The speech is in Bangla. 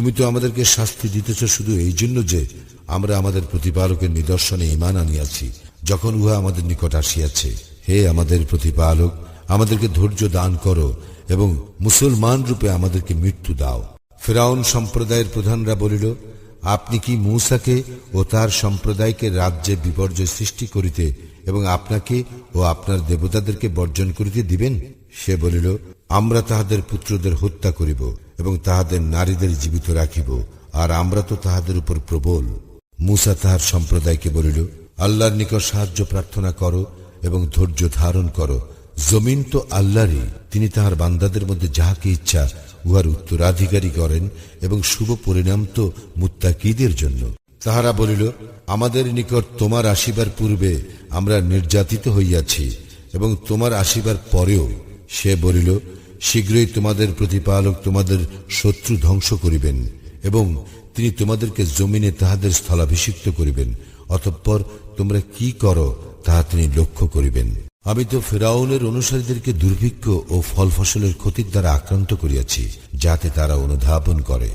তুমি তো আমাদেরকে শাস্তি দিতেছ শুধু এই জন্য যে আমরা আমাদের প্রতিপালকের নিদর্শনে ইমান আনিয়াছি, যখন উহা আমাদের নিকট আসিয়াছে। হে আমাদের প্রতিপালক, আমাদেরকে ধৈর্য দান করো এবং মুসলমান রূপে আমাদেরকে মৃত্যু দাও। ফেরাউন সম্প্রদায়ের প্রধানরা বলিল আপনি কি মূসাকে ও তার সম্প্রদায়কে রাজ্যে বিপর্যয় সৃষ্টি করিতে এবং আপনাকে ও আপনার দেবতাদেরকে বর্জন করিতে দিবেন? সে বলিল, আমরা তাহাদের পুত্রদের হত্যা করিব এবং তাহাদের নারীদের জীবিত রাখিব, আর আমরা তো তাহাদের উপর প্রবল। মুসা তাহার সম্প্রদায়কে বলিল, আল্লাহর নিকট সাহায্য প্রার্থনা করো এবং ধৈর্য ধারণ করো। জমিন তো আল্লাহরই, তিনি তাহার বান্দাদের মধ্যে যাহাকে ইচ্ছা উহার উত্তরাধিকারী করেন এবং শুভ পরিণাম তো মুত্তাকিদের জন্য। তাহারা বলিল, আমাদের নিকট তোমার আসিবার পূর্বে আমরা নির্যাতিত হইয়াছি এবং তোমার আসিবার পরেও সে বলিল, শীঘ্রই তোমাদের প্রতিপালক তোমাদের শত্রু ধ্বংস করিবেন এবং তিনি তোমাদেরকে জমিনে তাহাদের স্থলাভিষিক্ত করিবেন। অতঃপর তোমরা কি করো তাহা তিনি লক্ষ্য করিবেন। আমি তো ফেরাউনের অনুসারীদেরকে দুর্ভিক্ষ ও ফল ফসলের ক্ষতির দ্বারা আক্রান্ত করিয়াছি, যাতে তারা অনুধাবন করে।